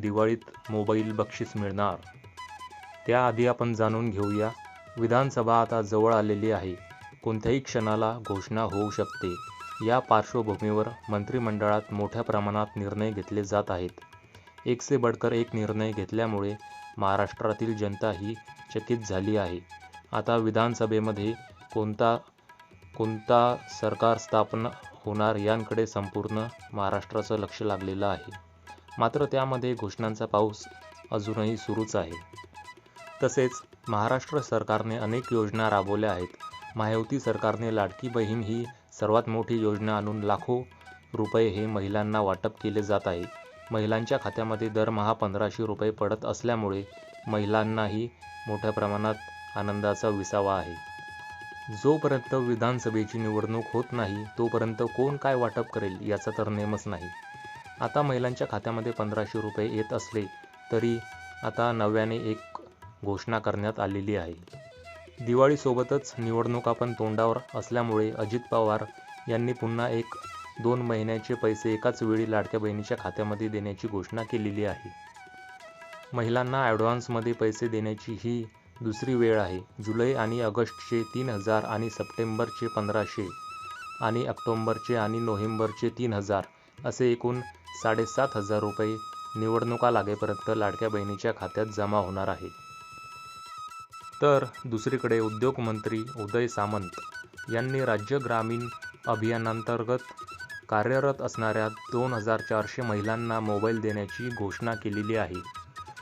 दिवाळीत मोबाईल बक्षीस मिळणार. त्याआधी आपण जाणून घेऊया विधानसभा आता जवळ आलेली आहे. कोणत्याही क्षणाला घोषणा होऊ शकते. या पार्श्वभूमीवर मंत्रिमंडळात मोठ्या प्रमाणात निर्णय घेतले जात आहेत. एक से बडकर एक निर्णय घेतल्यामुळे महाराष्ट्रातील जनता ही चकित झाली आहे. आता विधानसभेमध्ये कोणता कोणता सरकार स्थापना होणार यांकडे संपूर्ण महाराष्ट्राचं लक्ष लागलेलं आहे. मात्र त्यामध्ये घोषणांचा पाऊस अजूनही सुरूच आहे. तसेच महाराष्ट्र सरकारने अनेक योजना राबवल्या आहेत. महायुती सरकारने लाडकी बहीण ही सर्वात मोठी योजना आणून लाखो रुपये हे महिलांना वाटप केले जात आहे. महिलांच्या खात्यामध्ये दरमहा पंधराशे रुपये पडत असल्यामुळे महिलांनाही मोठ्या प्रमाणात आनंदाचा विसावा आहे. जोपर्यंत विधानसभेची निवडणूक होत नाही तोपर्यंत कोण काय वाटप करेल याचा तर नेमच नाही. आता महिलांच्या खात्यामध्ये पंधराशे रुपये येत असले तरी आता नव्याने एक घोषणा करण्यात आलेली आहे. दिवाळीसोबतच निवडणुका पण तोंडावर असल्यामुळे अजित पवार यांनी पुन्हा एक दोन महिन्याचे पैसे एकाच वेळी लाडक्या बहिणीच्या खात्यामध्ये देण्याची घोषणा केलेली आहे. महिलांना ॲडव्हान्समध्ये पैसे देण्याची ही दुसरी वेळ आहे. जुलै आणि ऑगस्टचे तीन हजार आणि सप्टेंबरचे पंधराशे आणि ऑक्टोंबरचे आणि नोव्हेंबरचे तीन हजार असे एकूण साडेसात हजार रुपये निवडणुका लागेपर्यंत लाडक्या बहिणीच्या खात्यात जमा होणार आहे. तर दुसरीकडे उद्योगमंत्री उदय सामंत यांनी राज्य ग्रामीण अभियानांतर्गत कार्यरत असणाऱ्या दोन हजार चारशे महिलांना मोबाईल देण्याची घोषणा केलेली आहे.